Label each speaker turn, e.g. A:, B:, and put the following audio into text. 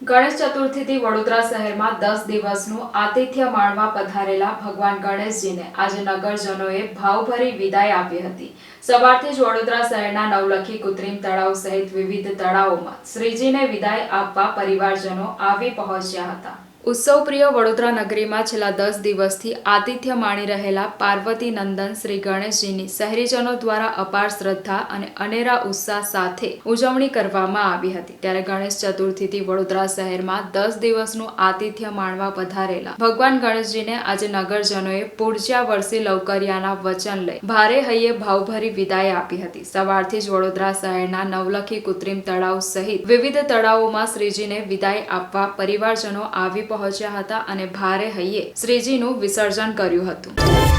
A: ગણેશ ચતુર્થીથી વડોદરા શહેરમાં દસ દિવસનું આતિથ્ય માણવા પધારેલા ભગવાન ગણેશજીને આજે નગરજનોએ ભાવભરી વિદાય આપી હતી. સવારથી જ વડોદરા શહેરના નવલખી કૃત્રિમ તળાવ સહિત વિવિધ તળાવોમાં શ્રીજીને વિદાય આપવા પરિવારજનો આવી પહોંચ્યા હતા. ઉત્સવપ્રિય વડોદરા નગરીમાં છેલ્લા દસ દિવસથી આતિથ્ય માણી રહેલા પાર્વતી નંદન શ્રી ગણેશજીની શહેરીજનો દ્વારા અપાર શ્રદ્ધા અને અનેરા ઉત્સાહ સાથે ઉજવણી કરવામાં આવી હતી. ત્યારે ગણેશ ચતુર્થીથી વડોદરા શહેરમાં દસ દિવસનું આતિથ્ય માણવા પધારેલા ભગવાન ગણેશજીને આજે નગરજનોએ પૂર્જ્યા વર્ષી લવકરિયાના વચન લઈ ભારે હૈયે ભાવભરી વિદાય આપી હતી. સવારથી જ વડોદરા શહેરના નવલખી કૃત્રિમ તળાવ સહિત વિવિધ તળાવોમાં શ્રીજીને વિદાય આપવા પરિવારજનો આવી પહોંચ્યા હતા અને ભારે હૈયે શ્રીજીનું વિસર્જન કર્યું હતું.